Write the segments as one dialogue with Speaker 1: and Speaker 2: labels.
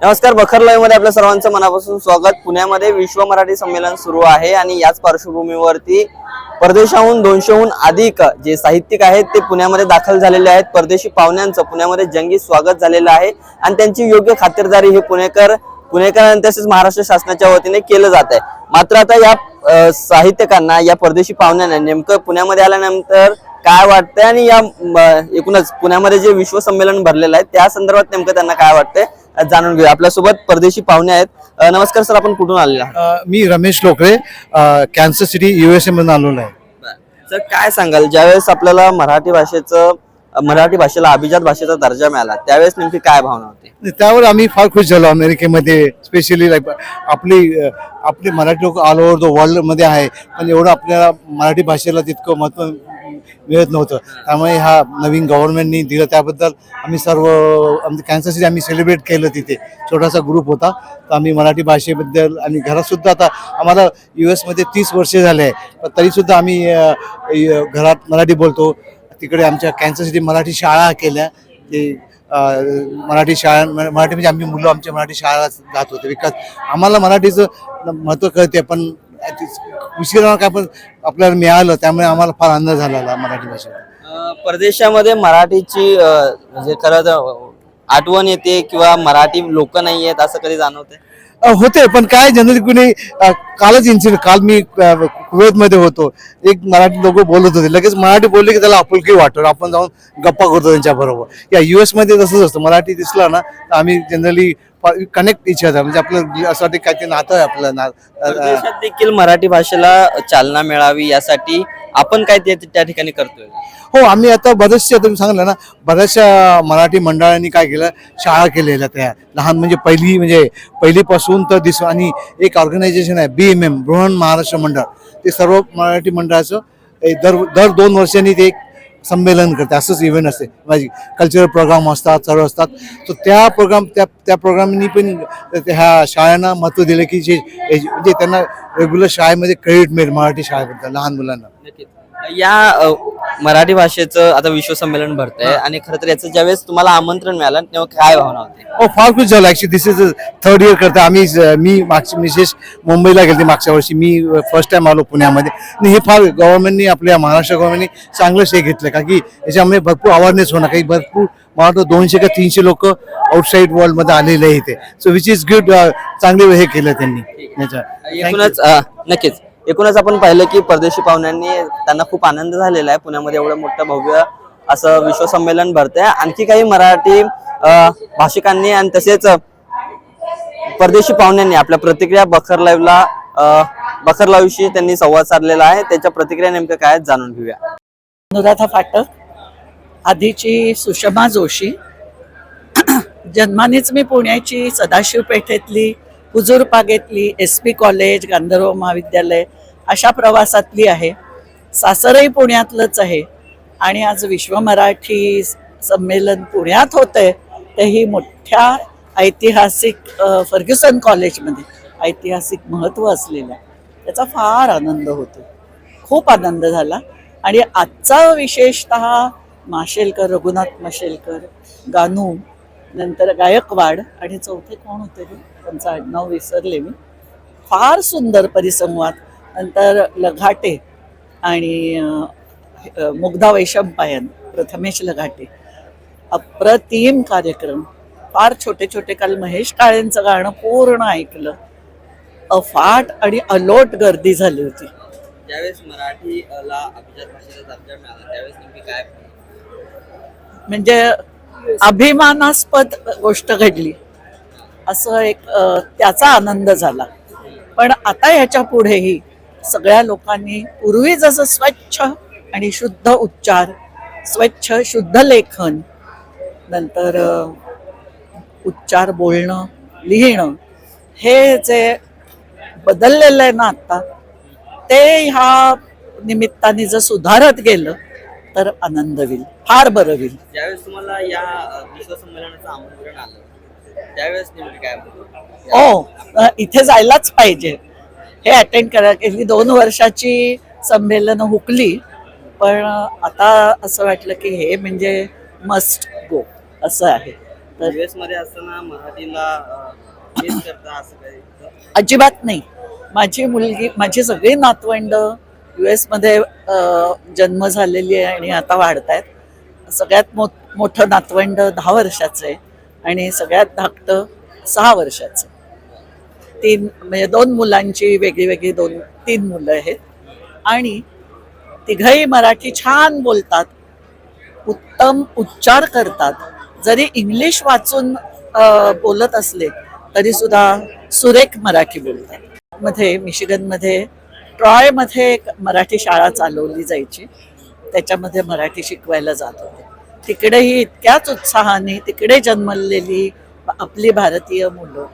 Speaker 1: नमस्कार बखरमध्ये आपल्या सर्वांचं मनापासून स्वागत. पुण्यामध्ये विश्व मराठी संमेलन सुरू आहे आणि याच पार्श्वभूमीवरती परदेशाहून दोनशेहून अधिक जे साहित्यिक आहेत ते पुण्यामध्ये दाखल झालेले आहेत. परदेशी पाहुण्यांचं पुण्यामध्ये जंगी स्वागत झालेलं आहे आणि त्यांची योग्य खातिरदारी हे पुणेकर पुणेकर आणि तसेच महाराष्ट्र शासनाच्या वतीने केलं जात आहे. मात्र आता या साहित्यकांना साहित्यिकांना या परदेशी पाहुण्यांना नेमकं पुण्यामध्ये आल्यानंतर काय वाटतंय आणि या एकूणच पुण्यामध्ये जे विश्व संमेलन भरलेलं आहे त्या संदर्भात नेमकं त्यांना काय वाटतंय? जाणून घेऊया. आपल्यासोबत परदेशी पाहुणे आहेत. नमस्कार सर आपण कुठून आलेला आहात?
Speaker 2: मी Ramesh Lokare Kansas City USA मधून आलेलो आहे.
Speaker 1: सर काय सांगाल? ज्यावेळेस आपल्याला मराठी भाषेचं मराठी भाषेला अभिजात भाषेचा दर्जा मिळाला त्यावेळेस नेमकी काय भावना होती?
Speaker 2: त्यावर आम्ही फार खुश झालो अमेरिकेमध्ये स्पेशली लाईक आपली अ, आपली मराठी लोक ऑल ओव्हर द वर्ल्डमध्ये आहे पण एवढं आपल्याला मराठी भाषेला तितकं महत्त्व मिळत नव्हतं. त्यामुळे हा नवीन गव्हर्नमेंटनी दिलं. त्याबद्दल आम्ही सर्व आमचं कॅन्सर सिटी आम्ही सेलिब्रेट केलं तिथे. छोटासा ग्रुप होता. तर आम्ही मराठी भाषेबद्दल आणि घरातसुद्धा आता आम्हाला यू एसमध्ये तीस वर्षे झाले आहे. तरीसुद्धा आम्ही य- घरात मराठी बोलतो. तिकडे आमच्या कॅन्सर सिटी मराठी शाळा केल्या. ते मराठी शाळा मराठी म्हणजे आम्ही मुलं आमच्या मराठी शाळा जात होते. विकास आम्हाला मराठीचं महत्त्व कळते पण उशिरा काय पण आपल्याला मिळालं त्यामुळे आम्हाला फार आनंद झालेला मराठी भाषेचा
Speaker 1: परदेशामध्ये मराठीची म्हणजे खरं तर आठवण येते किंवा मराठी लोक नाही आहेत असं कधी जाणवते
Speaker 2: होते पण काय जनरली कुणी अ, कालच इन्सिडेंट काल मी कुवेत मध्ये होतो. एक मराठी लोक बोलत होते. लगेच मराठी बोलले की त्याला आपुलकी वाटतो. आपण जाऊन गप्पा करतो त्यांच्या बरोबर. या युएसमध्ये तसंच असतं. मराठी दिसला ना तर आम्ही जनरली कनेक्ट इच अदर म्हणजे आपलं असं वाटतं काय ते नातं आहे आपलं ना अ, अ,
Speaker 1: परदेशात देखील मराठी भाषेला चालना मिळावी यासाठी आपण काय ते त्या ठिकाणी करतोय?
Speaker 2: हो आम्ही आता बरेचसे तुम्ही सांगितलं ना बऱ्याचशा मराठी मंडळांनी काय केलं शाळा केलेल्या त्या. लहान म्हणजे पहिली म्हणजे पहिलीपासून तर दिस आणि एक ऑर्गनायझेशन आहे B M M Brihan Maharashtra Mandal. ते सर्व मराठी मंडळाचं एक दर दर दोन वर्षांनी ते एक संमेलन करते असंच इव्हेंट असते. माझी कल्चरल प्रोग्राम असतात सर्व असतात. तर त्या प्रोग्राम त्या त्या प्रोग्रामनी पण त्या- ह्या शाळांना महत्त्व दिलं की जे म्हणजे त्यांना रेग्युलर शाळेमध्ये क्रेडिट मिळेल मराठी शाळेबद्दल लहान मुलांना.
Speaker 1: या मराठी भाषेचं आता विश्व संमेलन भरतंय आणि खरं तर याचं ज्यावेळेस तुम्हाला आमंत्रण मिळालं तेव्हा काय भावना होती?
Speaker 2: हो फार खुश झालं. Actually this is third year करते आम्ही मी मागची मिसेस मुंबईला गेली मागच्या वर्षी. मी फर्स्ट टाइम आलो पुण्यामध्ये. आणि हे फार गव्हर्नमेंटनी आपल्या महाराष्ट्र गव्हर्नमेंटनी चांगलं शे घेतलं. का की याच्यामुळे भरपूर अवेअरनेस होणार. काही भरपूर मला वाटतं दोनशे का तीनशे लोक आउटसाईड वर्ल्डमध्ये आलेले इथे सो विच इज गुड चांगले हे केलं त्यांनी. याच्या
Speaker 1: एकूणच नक्कीच. एकूणच आपण पाहिलं की परदेशी पाहुण्यांनी त्यांना खूप आनंद झालेला आहे. पुण्यामध्ये एवढं मोठं भव्य असं विश्वसंमेलन भरतंय. आणखी काही मराठी भाषिकांनी आणि तसेच परदेशी पाहुण्यांनी आपल्या प्रतिक्रिया बखर लाईव्हला बखर लाईव्हशी त्यांनी संवाद साधलेला आहे. त्याच्या प्रतिक्रिया नेमकं काय जाणून घेऊया.
Speaker 3: अनुराधा फाटक आधीची सुषमा जोशी जन्मानेच मी पुण्याची सदाशिव पेठेतली हुजूर पागेतली S P college Gandharva Mahavidyalaya अशा प्रवासातली आहे. सासरही पुण्यातलंच आहे. आणि आज विश्व मराठी संमेलन पुण्यात होतंय तेही मोठ्या ऐतिहासिक फर्ग्युसन कॉलेजमध्ये. ऐतिहासिक महत्त्व असलेलं त्याचा फार आनंद होतो. खूप आनंद झाला. आणि आजचा विशेषत माशेलकर रघुनाथ माशेलकर गानू नंतर गायकवाड आणि चौथे कोण होते त्यांचं आडनाव विसरले मी. फार सुंदर परिसंवाद नंतर लघाटे आणि मुग्धा वैशंपायन प्रथमेश लघाटे. अप्रतिम कार्यक्रम. फार छोटे छोटे काल महेश काळेंचं गाणं पूर्ण ऐकलं. अफाट आणि अलोट गर्दी झाली होती.
Speaker 1: ज्यावेळेस मराठीला अभिजात भाषेचा दर्जा मिळाला त्यावेळेस नेमकी काय?
Speaker 3: म्हणजे अभिमानास्पद गोष्ट घडली. असं एक त्याचा आनंद झाला. पण आता ह्याच्या पुढेही सगळ्या लोकांनी पूर्वी जसं स्वच्छ आणि शुद्ध उच्चार स्वच्छ शुद्ध लेखन नंतर उच्चार बोलणं लिहिणं हे जे बदललेलं आहे ना आता ते ह्या निमित्ताने जर सुधारत गेलं तर आनंद होईल फार बरं होईल.
Speaker 1: ज्यावेळेस तुम्हाला या अ, विश्व संमेलनाचं आमंत्रण आलं त्यावेळेस काय
Speaker 3: ओ अ, इथे जायलाच पाहिजे. हे अटेंड करा गेली दोन वर्षाची संमेलनं हुकली पण आता असं वाटलं की हे म्हणजे मस्ट गो असं आहे. तर
Speaker 1: मध्ये असताना मराठीला
Speaker 3: अजिबात नाही. माझी मुलगी माझी सगळी नातवंड यू मध्ये अ, जन्म झालेली आहे आणि आता वाढत आहेत सगळ्यात मो मोठं नातवंड दहा वर्षाचं आहे आणि सगळ्यात धाकटं सहा वर्षाचं. तीन म्हणजे दोन मुलांची वेगळी वेगळी दोन तीन मुलं आहेत. आणि तिघही मराठी छान बोलतात. उत्तम उच्चार करतात. जरी इंग्लिश वाचून बोलत असले तरी सुद्धा सुरेख मराठी बोलतात. मध्ये मिशिगनमध्ये ट्रॉयमध्ये एक मराठी शाळा चालवली जायची. त्याच्यामध्ये मराठी शिकवायला जात होते. तिकडेही इतक्याच उत्साहाने तिकडे जन्मलेली आपली भारतीय मुलं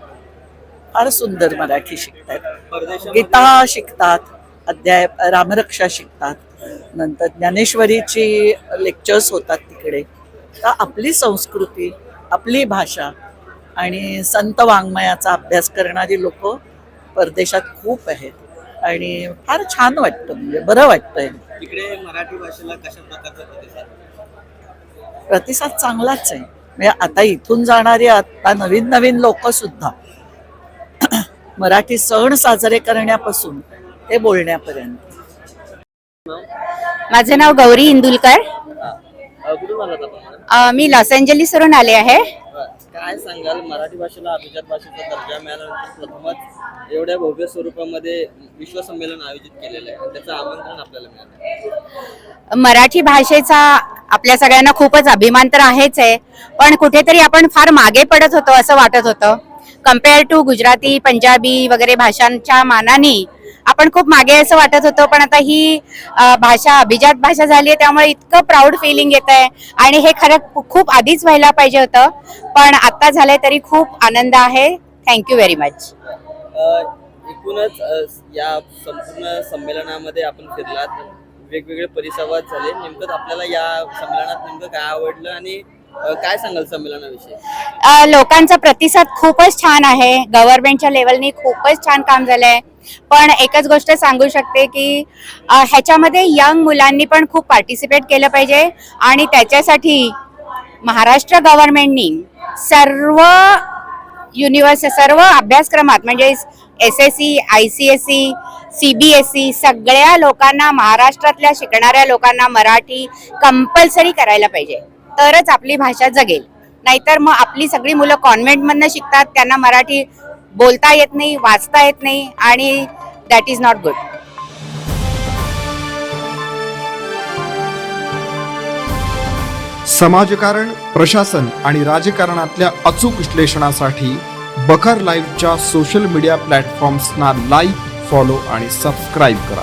Speaker 3: फार सुंदर मराठी शिकतात गीता शिकतात अध्याय रामरक्षा शिकतात नंतर ज्ञानेश्वरीची लेक्चर्स होतात तिकडे. तर आपली संस्कृती आपली भाषा आणि संत वाङ्मयाचा अभ्यास करणारी लोक परदेशात खूप आहेत. आणि फार छान वाटतं म्हणजे बरं वाटतंय
Speaker 1: तिकडे मराठी भाषेला कशा प्रकारचा प्रतिसाद?
Speaker 3: प्रतिसाद चांगलाच आहे. म्हणजे आता इथून जाणारी आता नवीन नवीन लोक सुद्धा मराठी सण साजरे करण्यापासून ते बोलण्यापर्यंत.
Speaker 4: माझं नाव गौरी इंदुलकर. मी लॉस एंजलिसवरून आले आहे.
Speaker 1: काय सांगाल मराठी भाषेला अभिजात भाषेचा दर्जा मिळाल्यानंतर प्रथमच एवढ्या भव्य स्वरूपामध्ये विश्व संमेलन आयोजित केलेलं आहे. त्याचं आमंत्रण आपल्याला मिळालं.
Speaker 4: मराठी भाषेचा आपल्या सगळ्यांना खूपच अभिमान तर आहेच आहे. पण कुठेतरी आपण फार मागे पडत होतो असं वाटत होतं. कंपेअर टू गुजराती पंजाबी वगैरे भाषांच्या मानाने आपण खूप मागे असं वाटत होतं पण आता ही भाषा अभिजात भाषा झाली आहे त्यामुळे इतकं प्राऊड फिलिंग येत आहे. आणि हे खरं खूप आधीच व्हायला पाहिजे होतं पण आता झालंय तरी खूप आनंद आहे. थँक्यू व्हेरी मच
Speaker 1: एकूणच या संपूर्ण संमेलनामध्ये आपण फिरलात. वेगवेगळे परिसंवाद झाले. नेमकं आपल्याला या संमेलनात नेमकं काय आवडलं आणि काय सांगाल संमेलनाविषयी?
Speaker 4: लोकांचा प्रतिसाद खूपच छान आहे. गव्हर्नमेंटच्या लेवलनी खूपच छान काम झालंय. पण एकच गोष्ट सांगू शकते की ह्याच्यामध्ये यंग मुलांनी पण खूप पार्टिसिपेट केलं पाहिजे. आणि त्याच्यासाठी महाराष्ट्र गव्हर्नमेंटनी सर्व युनिव्हर्स सर्व अभ्यासक्रमात म्हणजे S S C I C S C C B S C सगळ्या लोकांना महाराष्ट्रातल्या शिकणाऱ्या लोकांना मराठी कंपल्सरी करायला पाहिजे. तरच आपली भाषा जगेल. नाहीतर मग आपली सगळी मुलं कॉन्व्हेंटमधनं शिकतात त्यांना मराठी बोलता येत नाही वाचता येत नाही आणि दॅट इज नॉट गुड
Speaker 5: समाजकारण प्रशासन आणि राजकारणातल्या अचूक विश्लेषणासाठी बखर लाईव्हच्या सोशल मीडिया प्लॅटफॉर्म्सना लाईक फॉलो आणि सबस्क्राईब करा.